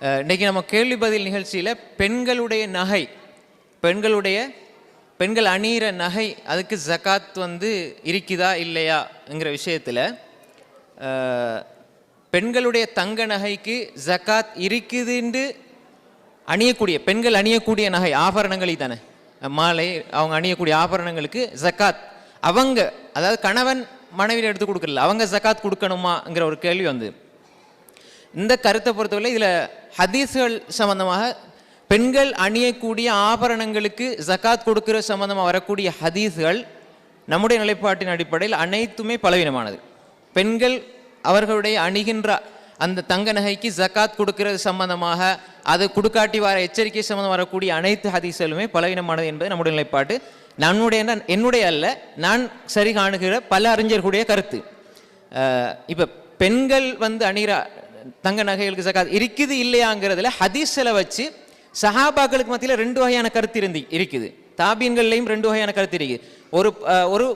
இன்றைக்கி நம்ம கேள்வி பதில் நிகழ்ச்சியில் பெண்களுடைய நகை பெண்களுடைய பெண்கள் அணியிற நகை அதுக்கு ஜகாத் வந்து இருக்குதா இல்லையாங்கிற விஷயத்தில் பெண்களுடைய தங்க நகைக்கு ஜகாத் இருக்குதுன்னு அணியக்கூடிய பெண்கள் அணியக்கூடிய நகை ஆபரணங்களை தானே மாலை அவங்க அணியக்கூடிய ஆபரணங்களுக்கு ஜகாத் அவங்க அதாவது கணவன் மனைவியில் எடுத்து கொடுக்கல அவங்க ஜகாத் கொடுக்கணுமாங்கிற ஒரு கேள்வி வந்து இந்த கருத்தை பொறுத்தவரை இதில் ஹதீஸ்கள் சம்பந்தமாக பெண்கள் அணியக்கூடிய ஆபரணங்களுக்கு ஜகாத் கொடுக்கிற சம்பந்தமாக வரக்கூடிய ஹதீஸ்கள் நம்முடைய நிலைப்பாட்டின் அடிப்படையில் அனைத்துமே பலவீனமானது. பெண்கள் அவர்களுடைய அணிகின்ற அந்த தங்க நகைக்கு ஜகாத் கொடுக்கிறது சம்பந்தமாக அது கொடுக்காட்டி வர எச்சரிக்கை சம்பந்தம் வரக்கூடிய அனைத்து ஹதீஸ்களுமே பலவீனமானது என்பது நம்முடைய நிலைப்பாட்டு. நம்முடைய என்னுடைய அல்ல நான் சரி காணுகிற பல அறிஞர்களுடைய கருத்து. இப்போ பெண்கள் வந்து அணிகிற தங்க நகைகளுக்கு ஜக்காத் இருக்குது இல்லையாங்கிறதுல ஹதீஸில் வச்சு சஹாபாக்களுக்கு மத்தியில் ரெண்டு வகையான கருத்து இருந்து இருக்குது. தாபியன்கள்லையும் ரெண்டு வகையான கருத்து இருக்குது ஒரு ஒரு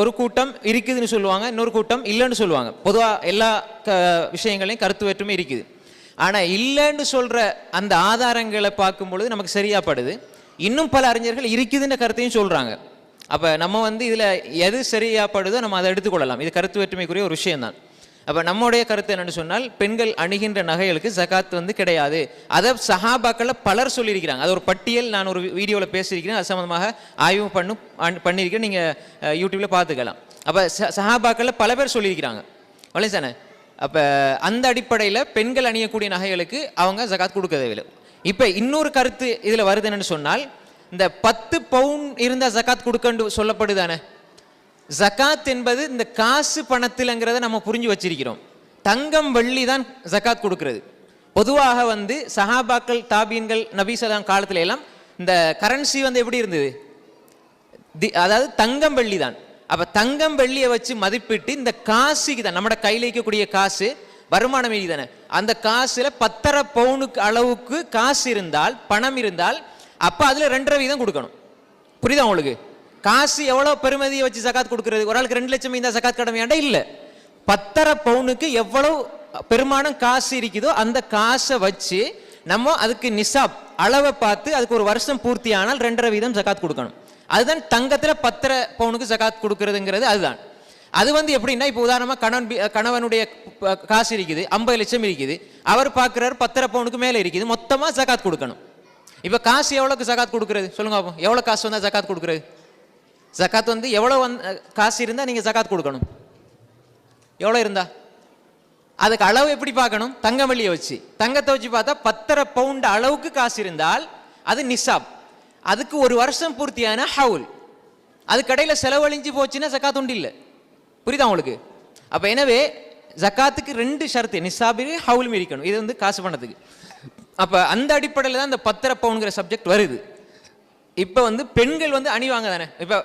ஒரு கூட்டம் இருக்குதுன்னு சொல்லுவாங்க இன்னொரு கூட்டம் இல்லைன்னு சொல்லுவாங்க. பொதுவாக எல்லா க விஷயங்களையும் கருத்து வேற்றுமை இருக்குது. ஆனால் இல்லைன்னு சொல்கிற அந்த ஆதாரங்களை பார்க்கும் பொழுது நமக்கு சரியாப்படுது இன்னும் பல அறிஞர்கள் இருக்குதுன்ற கருத்தையும் சொல்கிறாங்க அப்போ நம்ம வந்து இதில் எது சரியாப்படுதோ நம்ம அதை எடுத்துக்கொள்ளலாம். இது கருத்து வேற்றுமைக்குரிய ஒரு விஷயம்தான். அப்போ நம்முடைய கருத்து என்னென்னு சொன்னால் பெண்கள் அணுகின்ற நகைகளுக்கு ஜகாத் வந்து கிடையாது. அதை சஹாபாக்களில் பலர் சொல்லியிருக்கிறாங்க. அது ஒரு பட்டியல் நான் ஒரு வீடியோவில் பேசியிருக்கிறேன். அது சம்மந்தமாக ஆய்வு பண்ணு பண்ணியிருக்கேன் நீங்கள் யூடியூப்பில் பார்த்துக்கலாம். அப்போ சஹாபாக்களில் பல பேர் சொல்லியிருக்கிறாங்க. வலைசானே அப்போ அந்த அடிப்படையில் பெண்கள் அணியக்கூடிய நகைகளுக்கு அவங்க ஜகாத் கொடுக்கவே இல்லை. இப்போ இன்னொரு கருத்து இதில் வருது என்னென்னு சொன்னால் இந்த பத்து பவுன் இருந்தால் ஜகாத் கொடுக்கண்டு சொல்லப்படுதானே ஜகாத் என்பது இந்த காசு பணத்தில்ங்கிறத நம்ம புரிஞ்சு வச்சிருக்கிறோம். தங்கம் வெள்ளி தான் ஜகாத் கொடுக்கிறது. பொதுவாக வந்து சஹாபாக்கள் தாபீன்கள் நபீசலாம் காலத்துல எல்லாம் இந்த கரன்சி வந்து எப்படி இருந்தது? தி- அதாவது தங்கம் வெள்ளி தான். அப்ப தங்கம் வெள்ளியை வச்சு மதிப்பிட்டு இந்த காசுக்கு தான் நம்மட கையில் இருக்கக்கூடிய காசு வருமானம் மீதி தானே. அந்த காசுல பத்தரை பவுனுக்கு அளவுக்கு காசு இருந்தால் பணம் இருந்தால் அப்ப அதுல ரெண்டரை வீதம் கொடுக்கணும். புரியுதா உங்களுக்கு? காசு எவ்வளோ பெருமதியை வச்சு சகாத் கொடுக்குறது? ஒரு ஆளுக்கு ரெண்டு லட்சம் இந்த ஜகாத் கடமையாண்டா இல்லை. பத்தரை பவுனுக்கு எவ்வளவு பெருமானம் காசு இருக்குதோ அந்த காசை வச்சு நம்ம அதுக்கு நிசாப் அளவை பார்த்து அதுக்கு ஒரு வருஷம் பூர்த்தி ஆனால் ரெண்டரை வீதம் சகாத் கொடுக்கணும். அதுதான் தங்கத்தில் பத்தரை பவுனுக்கு சகாத் கொடுக்கறதுங்கிறது அதுதான். அது வந்து எப்படின்னா இப்போ உதாரணமாக கணவன் கணவனுடைய காசு இருக்குது ஐம்பது லட்சம் இருக்குது. அவர் பார்க்குறாரு பத்தரை பவுனுக்கு மேலே இருக்குது. மொத்தமாக சகாத் கொடுக்கணும். இப்போ காசு எவ்வளோக்கு சகாத் கொடுக்குறது? சொல்லுங்க அப்போ எவ்வளோ காசு வந்தால் ஜகாத் கொடுக்குறது? ஜகாத் வந்து எவ்வளோ வந்து காசு இருந்தால் நீங்கள் ஜகாத் கொடுக்கணும். எவ்வளோ இருந்தா? அதுக்கு அளவு எப்படி பார்க்கணும்? தங்க வெள்ளியை வச்சு. தங்கத்தை வச்சு பார்த்தா பத்தரை பவுண்ட் அளவுக்கு காசு இருந்தால் அது நிசாப். அதுக்கு ஒரு வருஷம் பூர்த்தியான ஹவுல். அது கடையில் செலவழிஞ்சு போச்சுன்னா ஜக்காத் உண்டு இல்லை. புரியுதா உங்களுக்கு? அப்போ எனவே ஜக்காத்துக்கு ரெண்டு ஷரத்து நிசாபிரி ஹவுலும் இருக்கணும் இது வந்து காசு பண்ணதுக்கு. அப்போ அந்த அடிப்படையில் தான் இந்த பத்தரை பவுனுங்கிற சப்ஜெக்ட் வருது. இப்போ வந்து பெண்கள் வந்து அணிவாங்க தானே? இப்போ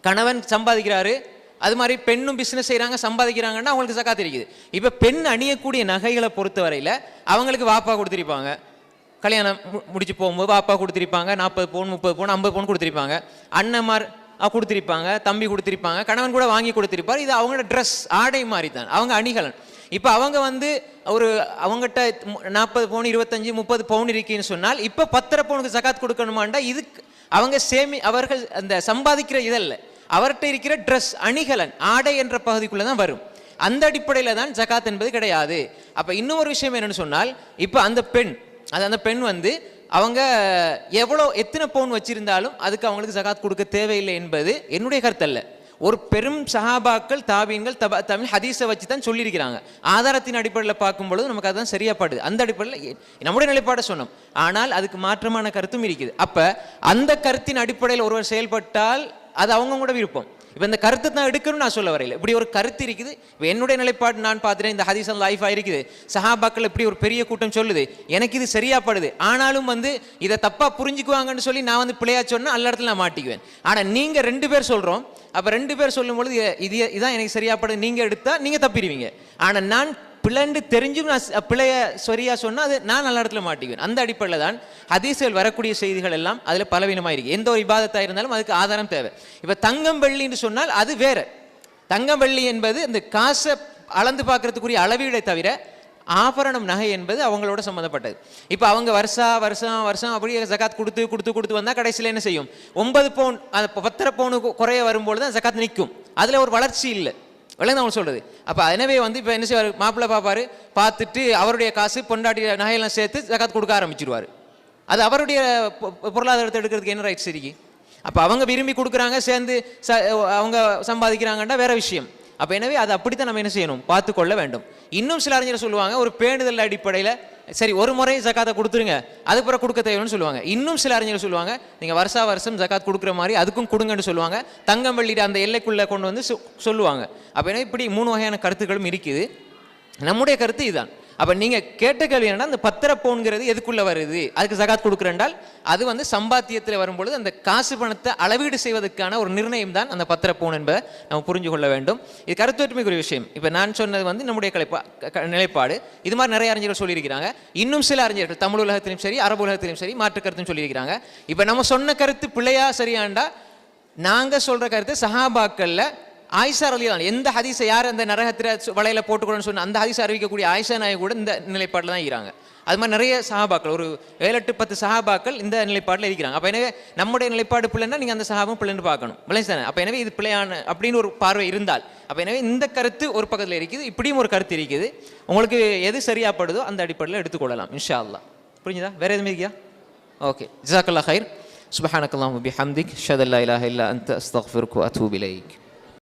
கணவன் சம்பாதிக்கிறாரு அது மாதிரி பெண்ணும் பிஸ்னஸ் செய்கிறாங்க சம்பாதிக்கிறாங்கன்னா அவங்களுக்கு சக்காத்து இருக்குது. இப்போ பெண் அணியக்கூடிய நகைகளை பொறுத்தவரையில் அவங்களுக்கு வாப்பா கொடுத்துருப்பாங்க. கல்யாணம் மு- முடிச்சு போகும்போது வாப்பா கொடுத்துருப்பாங்க நாற்பது பவுன் முப்பது பவுன் ஐம்பது பவுன் கொடுத்துருப்பாங்க. அண்ணன்மார் கொடுத்துருப்பாங்க தம்பி கொடுத்துருப்பாங்க கணவன் கூட வாங்கி கொடுத்துருப்பார். இது அவங்களோட ட்ரெஸ் ஆடை மாதிரி தான் அவங்க அணிகலன். இப்போ அவங்க வந்து ஒரு அவங்ககிட்ட நாற்பது பவுன் இருபத்தஞ்சி முப்பது பவுன் இருக்குன்னு சொன்னால் இப்போ பத்தரை பவுனுக்கு ஜக்காத் கொடுக்கணுமாண்டா இதுக்கு அவங்க சேமி அவர்கள் அந்த சம்பாதிக்கிற இதல்ல. அவர்கிட்ட இருக்கிற ட்ரெஸ் அணிகலன் ஆடை என்ற பகுதிக்குள்ளே தான் வரும். அந்த அடிப்படையில் தான் ஜகாத் என்பது கிடையாது. அப்போ இன்னொரு விஷயம் என்னென்னு சொன்னால் இப்போ அந்த பெண் அது அந்த பெண் வந்து அவங்க எவ்வளோ எத்தனை பவுன் வச்சிருந்தாலும் அதுக்கு அவங்களுக்கு ஜகாத் கொடுக்க தேவையில்லை என்பது என்னுடைய கருத்தல்ல ஒரு பெரும் சஹாபாக்கள் தாபியங்கள் தபா தமிழ் ஹதீஸை வச்சு தான் சொல்லியிருக்கிறாங்க. ஆதாரத்தின் அடிப்படையில் பார்க்கும்பொழுது நமக்கு அதுதான் சரியாப்படுது அந்த அடிப்படையில் நம்முடைய நிலைப்பாடை சொன்னோம். ஆனால் அதுக்கு மாற்றமான கருத்தும் இருக்குது. அப்போ அந்த கருத்தின் அடிப்படையில் ஒருவர் செயல்பட்டால் அது அவங்கவுங்களோட விருப்பம். இப்போ இந்த கருத்தை தான் எடுக்கணும்னு நான் சொல்ல வரையில. இப்படி ஒரு கருத்து இருக்குது. இப்போ என்னுடைய நிலைப்பாடு நான் பார்த்துட்டேன். இந்த ஹதீசன் லைஃப் இருக்குது. சஹாபாக்கள் இப்படி ஒரு பெரிய கூட்டம் சொல்லுது. எனக்கு இது சரியாப்படுது ஆனாலும் வந்து இதை தப்பாக புரிஞ்சுக்குவாங்கன்னு சொல்லி நான் வந்து பிள்ளையா சொன்னால் அல்ல இடத்துல நான் மாட்டிக்குவேன். ஆனால் நீங்கள் ரெண்டு பேர் சொல்கிறோம் அப்போ ரெண்டு பேர் சொல்லும்பொழுது இது இதான் எனக்கு சரியாப்படுது நீங்கள் எடுத்தால் நீங்கள் தப்பிடுவீங்க. ஆனால் நான் பிளண்டு தெரிஞ்சும் நான் ஸ்- பிள்ளைய சொன்னால் அது நான் நல்ல இடத்துல மாட்டிக்குவேன். அந்த அடிப்படையில் தான் ஹதீசுகள் வரக்கூடிய செய்திகள் எல்லாம் அதில் பலவீனமாக இருக்குது எந்த ஒரு விவாதத்தாக இருந்தாலும் அதுக்கு ஆதாரம் தேவை. இப்போ தங்கம் வெள்ளின்னு சொன்னால் அது வேறு. தங்கம் வெள்ளி என்பது இந்த காசை அளந்து பார்க்கறதுக்குரிய அளவீடை தவிர ஆபரணம் நகை என்பது அவங்களோட சம்மந்தப்பட்டது. இப்போ அவங்க வருஷா வருஷம் வருஷம் அப்படியே ஜக்காத் கொடுத்து கொடுத்து கொடுத்து வந்தால் கடைசியில் என்ன செய்யும்? ஒன்பது பவுன் அந்த பத்தரை பவுனு குறைய வரும்போது தான் ஜக்காத் நிற்கும் அதில் ஒரு வளர்ச்சி இல்லை. விளங்குதான் அவங்க சொல்கிறது அப்போ எனவே வந்து இப்போ என்ன செய்வார்? மாப்பிள்ளை பார்ப்பார் பார்த்துட்டு அவருடைய காசு பொண்டாட்டி நகையெல்லாம் சேர்த்து ஜகாத் கொடுக்க ஆரம்பிச்சிருவார். அது அவருடைய பொ- பொருளாதாரத்தை எடுக்கிறதுக்கு என்ன ரைட்ஸ் இருக்கு? அப்போ அவங்க விரும்பி கொடுக்குறாங்க சேர்ந்து ச அவங்க சம்பாதிக்கிறாங்கன்னா வேற விஷயம். அப்போ எனவே அது அப்படித்தான் நம்ம என்ன செய்யணும்? பார்த்துக்கொள்ள வேண்டும். இன்னும் சில அறிஞர் சொல்லுவாங்க ஒரு பேணுதல் அடிப்படையில் சரி ஒரு முறை ஜக்காத்தை கொடுத்துருங்க அதுக்கப்புறம் கொடுக்க தேவைன்னு சொல்லுவாங்க. இன்னும் சில அறிஞர் சொல்லுவாங்க நீங்கள் வருஷா வருஷம் ஜக்காத் கொடுக்குற மாதிரி அதுக்கும் கொடுங்கன்னு சொல்லுவாங்க. தங்கம் வெள்ளிட்டு அந்த எல்லைக்குள்ளே கொண்டு வந்து சொல்லுவாங்க. அப்போ எனவே இப்படி மூணு வகையான கருத்துக்களும் இருக்குது. நம்முடைய கருத்து இதுதான். அப்போ நீங்கள் கேட்ட கேள்வி என்னன்னா அந்த பத்திர எதுக்குள்ளே வருது? அதுக்கு ஜகாத் கொடுக்குறேன்டால் அது வந்து சம்பாத்தியத்தில் வரும்பொழுது அந்த காசு பணத்தை அளவீடு செய்வதற்கான ஒரு நிர்ணயம் தான் அந்த பத்திர என்பதை நம்ம புரிஞ்சு கொள்ள வேண்டும். இது கருத்துவற்றுமைக்குரிய விஷயம். இப்போ நான் சொன்னது வந்து நம்முடைய கலைப்பா க- நிலைப்பாடு. இது மாதிரி நிறைய அறிஞர்கள் சொல்லியிருக்கிறாங்க. இன்னும் சில அறிஞர்கள் தமிழ் உலகத்திலும் சரி அரபு உலகத்திலும் சரி மாற்று கருத்துன்னு சொல்லியிருக்கிறாங்க. இப்போ நம்ம சொன்ன கருத்து பிள்ளையா சரியாண்டா நாங்கள் சொல்கிற கருத்து சஹாபாக்களில் ஆயிஷா ரலியல்லாஹு எந்த ஹதீஸை யார் அந்த நரகத்திர வலையில் போட்டுக்கணும்னு சொன்ன அந்த ஹதீஸ் அறிவிக்கக்கூடிய ஆயிஷா நாயை கூட இந்த நிலைப்பாட்டில் தான் இருக்கிறாங்க. அது மாதிரி நிறைய சஹாபாக்கள் ஒரு ஏழு எட்டு பத்து சஹாபாக்கள் இந்த நிலைப்பாட்டில் இருக்கிறாங்க. அப்போ எனவே நம்முடைய நிலைப்பாடு பிள்ளைன்னா நீங்கள் அந்த சஹாபம் பிள்ளைன்னு பார்க்கணும். விளைஞ்சு அப்போ எனவே இது பிள்ளையான அப்படின்னு ஒரு பார்வை இருந்தால் அப்போ எனவே இந்த கருத்து ஒரு பக்கத்தில் இருக்குது இப்படியும் ஒரு கருத்து இருக்குது. உங்களுக்கு எது சரியாப்படுதோ அந்த அடிப்படையில் எடுத்துக்கொள்ளலாம் இன்ஷா அல்லா புரிஞ்சுதா? வேறு எதுவுமே இருக்கியா ஓகே. ஜிசாக்கல்லா ஹைர் சுபஹானக்கல்லாம் பிஹம்திக் ஷதல்லா இலாஹ இல்லா அந்த அஸ்தக்ஃபிருக் வ